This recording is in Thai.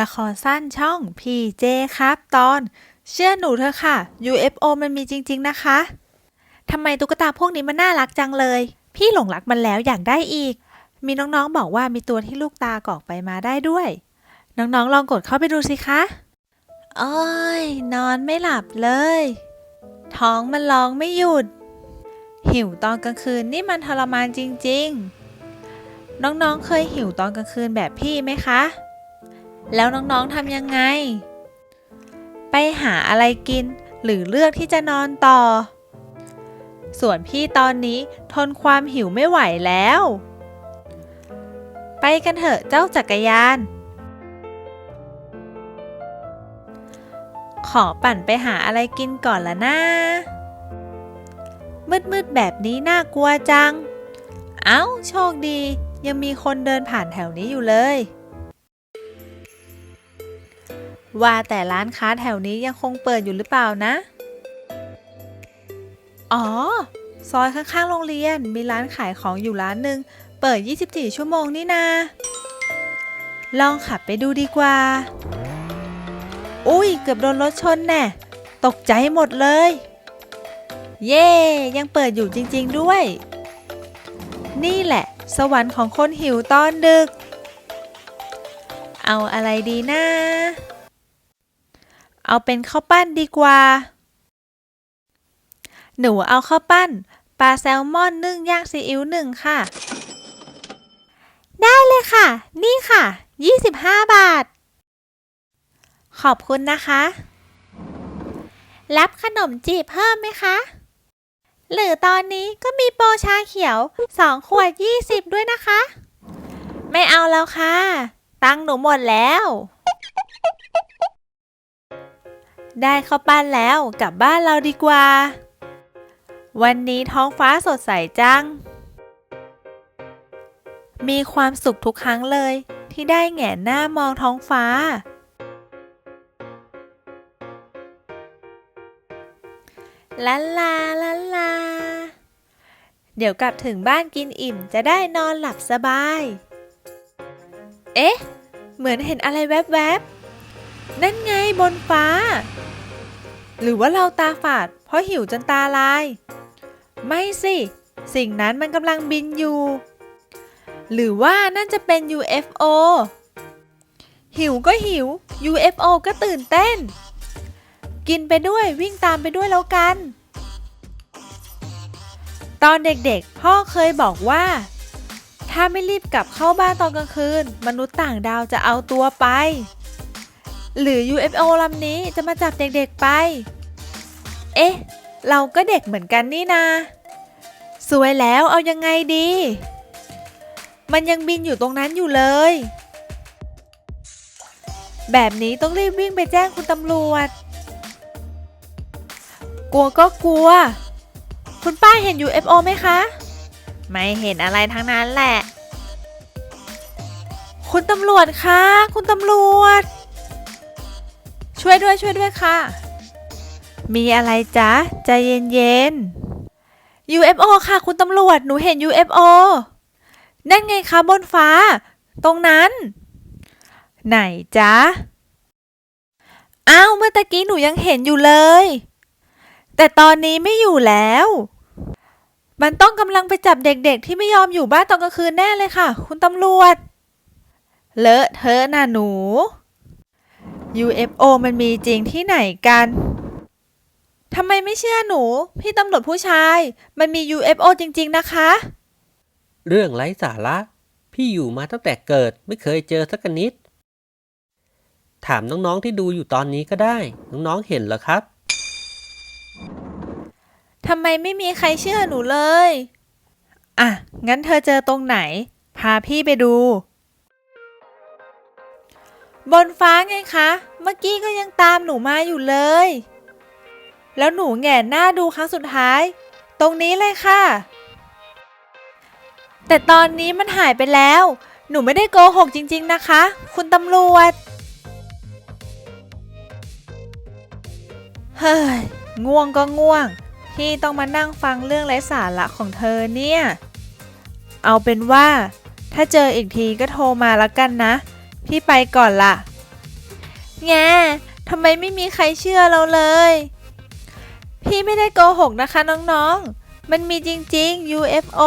ละครสั้นช่อง PJ ครับตอน เชื่อหนูเถอะค่ะ UFO มันมีจริง ๆ นะคะทำไมตุ๊กตาพวกนี้มันน่ารักจังเลย พี่หลงรักมันแล้วอยากได้อีก มีน้องๆบอกว่ามีตัวที่ลูกตากรอกไปมาได้ด้วย น้องๆลองกดเข้าไปดูสิคะโอ้ยนอนไม่หลับเลย ท้องมันร้องไม่หยุด หิวตอนกลางคืนนี่มันทรมานจริง ๆ น้องๆเคยหิวตอนกลางคืนแบบพี่ไหมคะ แล้วน้องๆทำยังไง ไปหาอะไรกินหรือเลือกที่จะนอนต่อ ส่วนพี่ตอนนี้ทนความหิวไม่ไหวแล้ว ไปกันเถอะเจ้าจักรยาน ขอปั่นไปหาอะไรกินก่อนละนะมืดๆแบบนี้น่ากลัวจัง เอ้า โชคดี ยังมีคนเดินผ่านแถวนี้อยู่เลย ว่าแต่ร้านค้าแถวนี้ยังคงเปิดอยู่หรือเปล่านะ อ๋อ ซอยข้างๆโรงเรียนมีร้านขายของอยู่ร้านหนึ่งเปิด 24 ชั่วโมงนี่นา ลองขับไปดูดีกว่า อุ้ย เกือบโดนรถชนแน่ ตกใจหมดเลย เย่ยังเปิดอยู่จริง ๆด้วย นี่แหละ สวรรค์ของคนหิวตอนดึก เอาอะไรดีนะ เอาเป็นข้าวปั้นดีกว่า หนูเอาข้าวปั้นปลาแซลมอนนึ่งย่างซีอิ๊วหนึ่งค่ะ ได้เลยค่ะ นี่ค่ะ 25 บาท ขอบคุณนะคะ รับขนมจีบเพิ่มไหมคะ หรือตอนนี้ก็มีโปรชาเขียว 2 ขวด 20 ด้วยนะคะ ไม่เอาแล้วค่ะ ตังหนูหมดแล้ว ได้ข้าวปั้นแล้วกลับบ้านเราดีกว่า วันนี้ท้องฟ้าสดใสจัง มีความสุขทุกครั้งเลย ที่ได้แหงนหน้ามองท้องฟ้า ลาลาลาลา เดี๋ยวกลับถึงบ้านกินอิ่มจะได้นอนหลับสบาย เอ๊ะ เหมือนเห็นอะไรแวบๆนั่นไงบนฟ้า หรือว่าเราตาฝาด เพราะหิวจนตาลาย ไม่สิ สิ่งนั้นมันกำลังบินอยู่ หรือว่านั่นจะเป็น UFO หิวก็หิว UFO ก็ตื่นเต้น กินไปด้วยวิ่งตามไปด้วยแล้วกัน ตอนเด็กๆ พ่อเคยบอกว่า ถ้าไม่รีบกลับเข้าบ้านตอนกลางคืน มนุษย์ต่างดาวจะเอาตัวไป หรือ UFO ลำนี้จะมาจับเด็กๆไป เอ๊ะ เราก็เด็กเหมือนกันนี่นา สวยแล้วเอายังไงดี มันยังบินอยู่ตรงนั้นอยู่เลย แบบนี้ต้องรีบวิ่งไปแจ้งคุณตำรวจ กลัวก็กลัว คุณป้าเห็น UFO ไหมคะ ไม่เห็นอะไรทั้งนั้นแหละ คุณตำรวจคะ คุณตำรวจ ช่วยด้วยช่วยด้วยค่ะ มีอะไรจ๊ะ ใจเย็นๆ UFO ค่ะ คุณตำรวจ หนูเห็น UFO นั่นไงคะบนฟ้า ตรงนั้น ไหนจ๊ะ อ้าว เมื่อตะกี้หนูยังเห็นอยู่เลย แต่ตอนนี้ไม่อยู่แล้ว มันต้องกำลังไปจับเด็กๆ ที่ไม่ยอมอยู่บ้านตอนกลางคืนแน่เลยค่ะ คุณตำรวจ เลอะเทอะน่ะหนู UFO มันมีจริงที่ไหนกัน ทำไมไม่เชื่อหนู พี่ตำรวจผู้ชาย มันมี UFO จริง ๆ นะคะ เรื่องไร้สาระ พี่อยู่มาตั้งแต่เกิดไม่เคยเจอสักนิด ถามน้องๆที่ดูอยู่ตอนนี้ก็ได้ น้องๆเห็นเหรอครับ ทำไมไม่มีใครเชื่อหนูเลย อะ งั้นเธอเจอตรงไหน พาพี่ไปดู บนฟ้าไงคะ เมื่อกี้ก็ยังตามหนูมาอยู่เลย แล้วหนูแงนหน้าดูครั้งสุดท้าย ตรงนี้เลยค่ะ แต่ตอนนี้มันหายไปแล้ว หนูไม่ได้โกหกจริง ๆนะคะ คุณตำรวจ เฮ้ย ง่วงก็ง่วงพี่ต้องมานั่งฟังเรื่องไร้สาระของเธอเนี่ย เอาเป็นว่า ถ้าเจออีกทีก็โทรมาแล้วกันนะ พี่ไปก่อนละแงทำไมไม่มีใครเชื่อเราเลย พี่ไม่ได้โกหกนะคะน้องๆ มันมีจริงๆ UFO